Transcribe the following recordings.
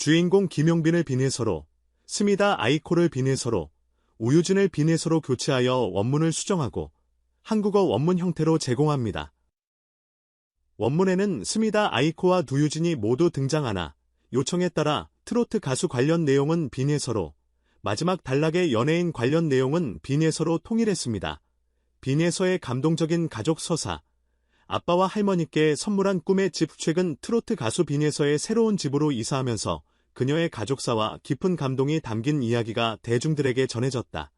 주인공 김용빈을 비내서로, 스미다 아이코를 비내서로, 우유진을 비내서로 교체하여 원문을 수정하고 한국어 원문 형태로 제공합니다. 원문에는 스미다 아이코와 누유진이 모두 등장하나 요청에 따라 트로트 가수 관련 내용은 비내서로, 마지막 단락의 연예인 관련 내용은 비내서로 통일했습니다. 비내서의 감동적인 가족 서사, 아빠와 할머니께 선물한 꿈의 집 최근 트로트 가수 비내서의 새로운 집으로 이사하면서 그녀의 가족사와 깊은 감동이 담긴 이야기가 대중들에게 전해졌다.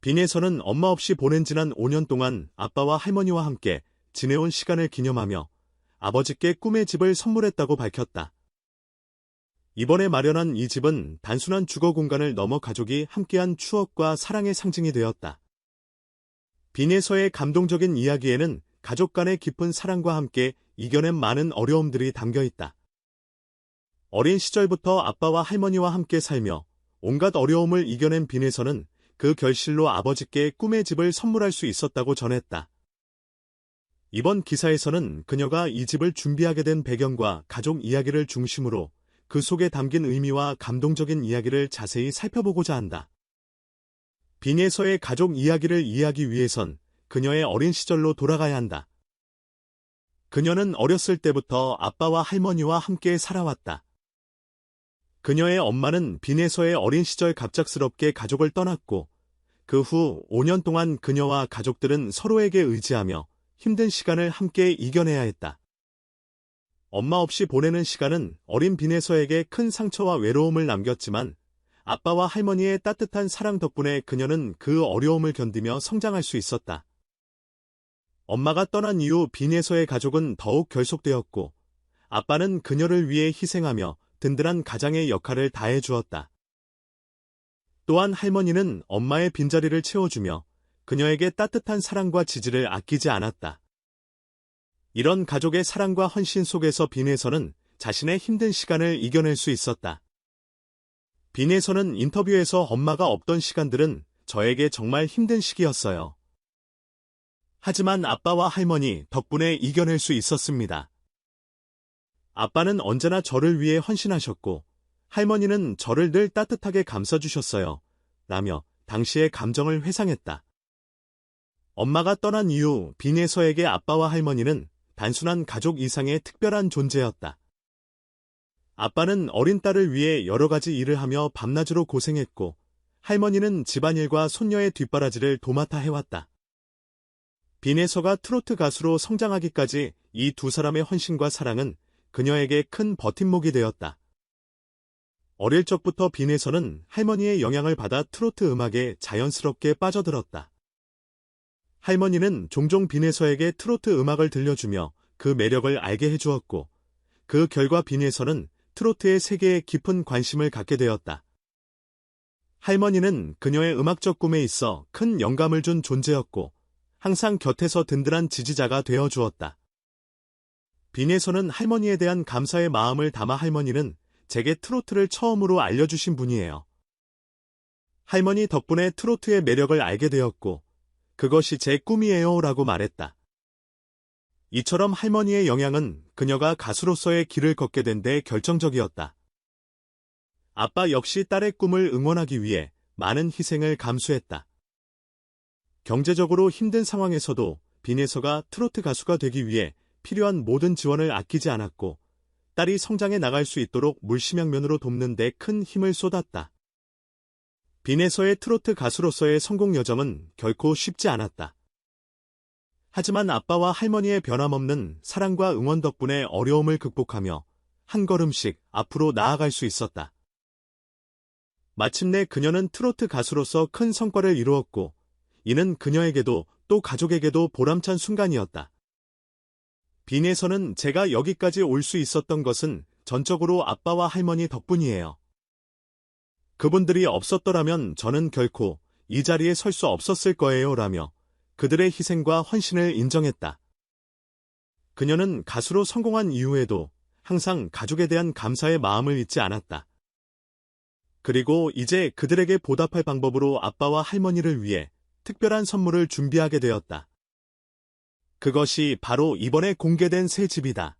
비내서는 엄마 없이 보낸 지난 5년 동안 아빠와 할머니와 함께 지내온 시간을 기념하며 아버지께 꿈의 집을 선물했다고 밝혔다. 이번에 마련한 이 집은 단순한 주거 공간을 넘어 가족이 함께한 추억과 사랑의 상징이 되었다. 비내서의 감동적인 이야기에는 가족 간의 깊은 사랑과 함께 이겨낸 많은 어려움들이 담겨 있다. 어린 시절부터 아빠와 할머니와 함께 살며 온갖 어려움을 이겨낸 빈에서는 그 결실로 아버지께 꿈의 집을 선물할 수 있었다고 전했다. 이번 기사에서는 그녀가 이 집을 준비하게 된 배경과 가족 이야기를 중심으로 그 속에 담긴 의미와 감동적인 이야기를 자세히 살펴보고자 한다. 빈에서의 가족 이야기를 이해하기 위해선 그녀의 어린 시절로 돌아가야 한다. 그녀는 어렸을 때부터 아빠와 할머니와 함께 살아왔다. 그녀의 엄마는 빈에서의 어린 시절 갑작스럽게 가족을 떠났고 그 후 5년 동안 그녀와 가족들은 서로에게 의지하며 힘든 시간을 함께 이겨내야 했다. 엄마 없이 보내는 시간은 어린 빈에서에게 큰 상처와 외로움을 남겼지만 아빠와 할머니의 따뜻한 사랑 덕분에 그녀는 그 어려움을 견디며 성장할 수 있었다. 엄마가 떠난 이후 빈에서의 가족은 더욱 결속되었고 아빠는 그녀를 위해 희생하며 든든한 가장의 역할을 다해 주었다. 또한 할머니는 엄마의 빈자리를 채워주며 그녀에게 따뜻한 사랑과 지지를 아끼지 않았다. 이런 가족의 사랑과 헌신 속에서 빈에서는 자신의 힘든 시간을 이겨낼 수 있었다. 빈에서는 인터뷰에서 엄마가 없던 시간들은 저에게 정말 힘든 시기였어요. 하지만 아빠와 할머니 덕분에 이겨낼 수 있었습니다. 아빠는 언제나 저를 위해 헌신하셨고 할머니는 저를 늘 따뜻하게 감싸주셨어요. 라며 당시의 감정을 회상했다. 엄마가 떠난 이후 빈에서에게 아빠와 할머니는 단순한 가족 이상의 특별한 존재였다. 아빠는 어린 딸을 위해 여러 가지 일을 하며 밤낮으로 고생했고 할머니는 집안일과 손녀의 뒷바라지를 도맡아 해왔다. 빈에서가 트로트 가수로 성장하기까지 이 두 사람의 헌신과 사랑은 그녀에게 큰 버팀목이 되었다. 어릴 적부터 빈에서는 할머니의 영향을 받아 트로트 음악에 자연스럽게 빠져들었다. 할머니는 종종 빈에서에게 트로트 음악을 들려주며 그 매력을 알게 해주었고, 그 결과 빈에서는 트로트의 세계에 깊은 관심을 갖게 되었다. 할머니는 그녀의 음악적 꿈에 있어 큰 영감을 준 존재였고, 항상 곁에서 든든한 지지자가 되어 주었다. 빈에서는 할머니에 대한 감사의 마음을 담아 할머니는 제게 트로트를 처음으로 알려주신 분이에요. 할머니 덕분에 트로트의 매력을 알게 되었고, 그것이 제 꿈이에요 라고 말했다. 이처럼 할머니의 영향은 그녀가 가수로서의 길을 걷게 된 데 결정적이었다. 아빠 역시 딸의 꿈을 응원하기 위해 많은 희생을 감수했다. 경제적으로 힘든 상황에서도 빈에서가 트로트 가수가 되기 위해 필요한 모든 지원을 아끼지 않았고 딸이 성장해 나갈 수 있도록 물심양면으로 돕는 데 큰 힘을 쏟았다. 빈에서의 트로트 가수로서의 성공 여정은 결코 쉽지 않았다. 하지만 아빠와 할머니의 변함없는 사랑과 응원 덕분에 어려움을 극복하며 한 걸음씩 앞으로 나아갈 수 있었다. 마침내 그녀는 트로트 가수로서 큰 성과를 이루었고 이는 그녀에게도 또 가족에게도 보람찬 순간이었다. 빈에서는 제가 여기까지 올 수 있었던 것은 전적으로 아빠와 할머니 덕분이에요. 그분들이 없었더라면 저는 결코 이 자리에 설 수 없었을 거예요 라며 그들의 희생과 헌신을 인정했다. 그녀는 가수로 성공한 이후에도 항상 가족에 대한 감사의 마음을 잊지 않았다. 그리고 이제 그들에게 보답할 방법으로 아빠와 할머니를 위해 특별한 선물을 준비하게 되었다. 그것이 바로 이번에 공개된 새 집이다.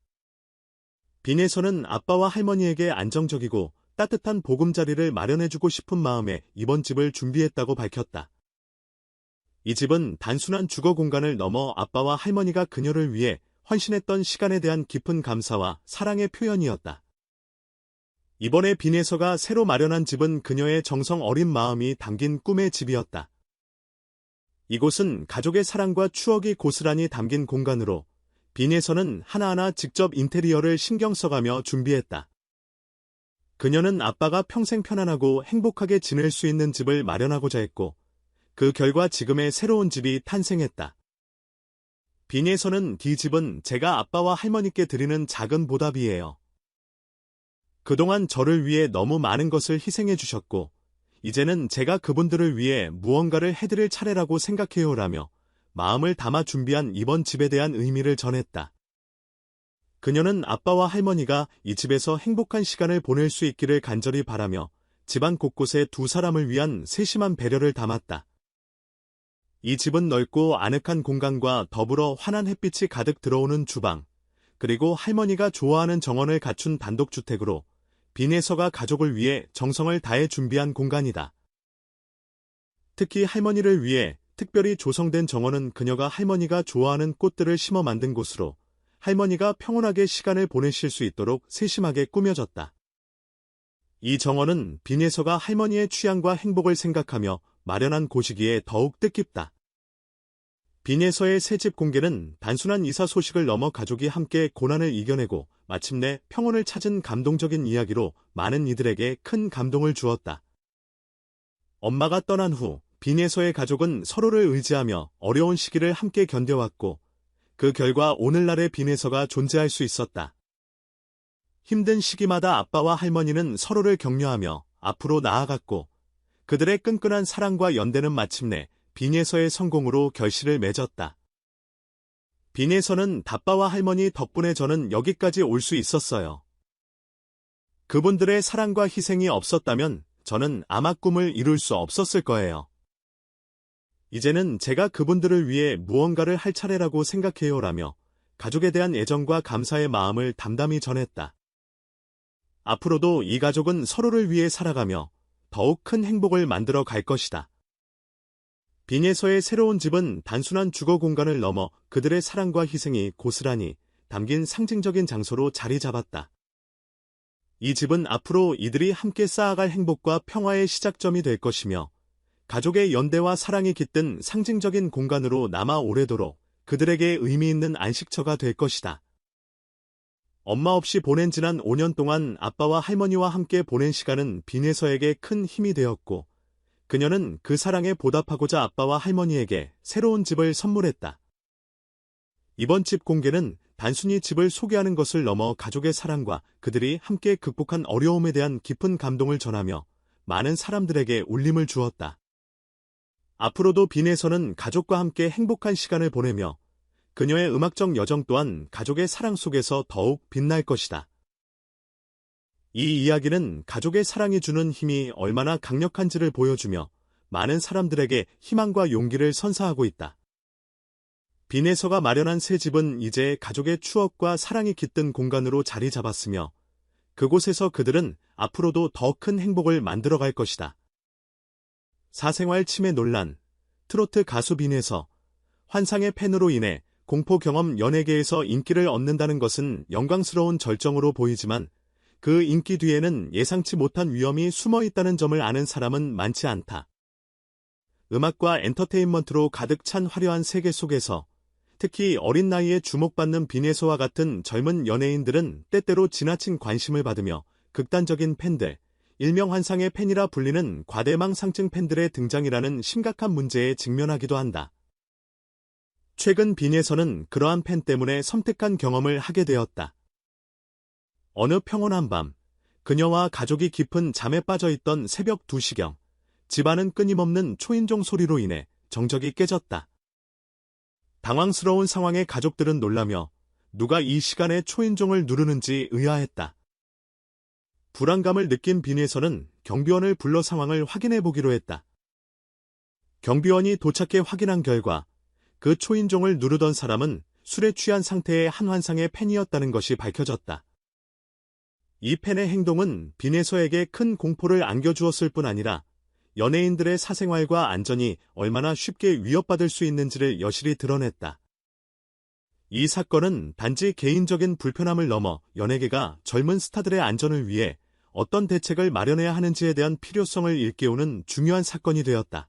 빈에서는 아빠와 할머니에게 안정적이고 따뜻한 보금자리를 마련해주고 싶은 마음에 이번 집을 준비했다고 밝혔다. 이 집은 단순한 주거 공간을 넘어 아빠와 할머니가 그녀를 위해 헌신했던 시간에 대한 깊은 감사와 사랑의 표현이었다. 이번에 빈에서가 새로 마련한 집은 그녀의 정성 어린 마음이 담긴 꿈의 집이었다. 이곳은 가족의 사랑과 추억이 고스란히 담긴 공간으로 빈에서는 하나하나 직접 인테리어를 신경 써가며 준비했다. 그녀는 아빠가 평생 편안하고 행복하게 지낼 수 있는 집을 마련하고자 했고, 그 결과 지금의 새로운 집이 탄생했다. 빈에서는 이 집은 제가 아빠와 할머니께 드리는 작은 보답이에요. 그동안 저를 위해 너무 많은 것을 희생해 주셨고, 이제는 제가 그분들을 위해 무언가를 해드릴 차례라고 생각해요라며 마음을 담아 준비한 이번 집에 대한 의미를 전했다. 그녀는 아빠와 할머니가 이 집에서 행복한 시간을 보낼 수 있기를 간절히 바라며 집안 곳곳에 두 사람을 위한 세심한 배려를 담았다. 이 집은 넓고 아늑한 공간과 더불어 환한 햇빛이 가득 들어오는 주방, 그리고 할머니가 좋아하는 정원을 갖춘 단독주택으로 빈에서가 가족을 위해 정성을 다해 준비한 공간이다. 특히 할머니를 위해 특별히 조성된 정원은 그녀가 할머니가 좋아하는 꽃들을 심어 만든 곳으로 할머니가 평온하게 시간을 보내실 수 있도록 세심하게 꾸며졌다. 이 정원은 빈에서가 할머니의 취향과 행복을 생각하며 마련한 곳이기에 더욱 뜻깊다. 빈에서의 새 집 공개는 단순한 이사 소식을 넘어 가족이 함께 고난을 이겨내고 마침내 평온을 찾은 감동적인 이야기로 많은 이들에게 큰 감동을 주었다. 엄마가 떠난 후 빈에서의 가족은 서로를 의지하며 어려운 시기를 함께 견뎌왔고 그 결과 오늘날의 빈에서가 존재할 수 있었다. 힘든 시기마다 아빠와 할머니는 서로를 격려하며 앞으로 나아갔고 그들의 끈끈한 사랑과 연대는 마침내 빈에서의 성공으로 결실을 맺었다. 빈에서는 다빠와 할머니 덕분에 저는 여기까지 올 수 있었어요. 그분들의 사랑과 희생이 없었다면 저는 아마 꿈을 이룰 수 없었을 거예요. 이제는 제가 그분들을 위해 무언가를 할 차례라고 생각해요라며 가족에 대한 애정과 감사의 마음을 담담히 전했다. 앞으로도 이 가족은 서로를 위해 살아가며 더욱 큰 행복을 만들어 갈 것이다. 빈에서의 새로운 집은 단순한 주거 공간을 넘어 그들의 사랑과 희생이 고스란히 담긴 상징적인 장소로 자리 잡았다. 이 집은 앞으로 이들이 함께 쌓아갈 행복과 평화의 시작점이 될 것이며 가족의 연대와 사랑이 깃든 상징적인 공간으로 남아 오래도록 그들에게 의미 있는 안식처가 될 것이다. 엄마 없이 보낸 지난 5년 동안 아빠와 할머니와 함께 보낸 시간은 빈에서에게 큰 힘이 되었고, 그녀는 그 사랑에 보답하고자 아빠와 할머니에게 새로운 집을 선물했다. 이번 집 공개는 단순히 집을 소개하는 것을 넘어 가족의 사랑과 그들이 함께 극복한 어려움에 대한 깊은 감동을 전하며 많은 사람들에게 울림을 주었다. 앞으로도 빈에서는 가족과 함께 행복한 시간을 보내며 그녀의 음악적 여정 또한 가족의 사랑 속에서 더욱 빛날 것이다. 이 이야기는 가족의 사랑이 주는 힘이 얼마나 강력한지를 보여주며 많은 사람들에게 희망과 용기를 선사하고 있다. 빈에서가 마련한 새 집은 이제 가족의 추억과 사랑이 깃든 공간으로 자리 잡았으며 그곳에서 그들은 앞으로도 더 큰 행복을 만들어갈 것이다. 사생활 침해 논란, 트로트 가수 빈에서 환상의 팬으로 인해 공포 경험 연예계에서 인기를 얻는다는 것은 영광스러운 절정으로 보이지만 그 인기 뒤에는 예상치 못한 위험이 숨어 있다는 점을 아는 사람은 많지 않다. 음악과 엔터테인먼트로 가득 찬 화려한 세계 속에서 특히 어린 나이에 주목받는 빈에서와 같은 젊은 연예인들은 때때로 지나친 관심을 받으며 극단적인 팬들, 일명 환상의 팬이라 불리는 과대망상증 팬들의 등장이라는 심각한 문제에 직면하기도 한다. 최근 빈에서는 그러한 팬 때문에 섬뜩한 경험을 하게 되었다. 어느 평온한 밤, 그녀와 가족이 깊은 잠에 빠져 있던 새벽 2시경, 집안은 끊임없는 초인종 소리로 인해 정적이 깨졌다. 당황스러운 상황에 가족들은 놀라며 누가 이 시간에 초인종을 누르는지 의아했다. 불안감을 느낀 빈에서는 경비원을 불러 상황을 확인해 보기로 했다. 경비원이 도착해 확인한 결과 그 초인종을 누르던 사람은 술에 취한 상태의 한 환상의 팬이었다는 것이 밝혀졌다. 이 팬의 행동은 빈에서에게 큰 공포를 안겨주었을 뿐 아니라 연예인들의 사생활과 안전이 얼마나 쉽게 위협받을 수 있는지를 여실히 드러냈다. 이 사건은 단지 개인적인 불편함을 넘어 연예계가 젊은 스타들의 안전을 위해 어떤 대책을 마련해야 하는지에 대한 필요성을 일깨우는 중요한 사건이 되었다.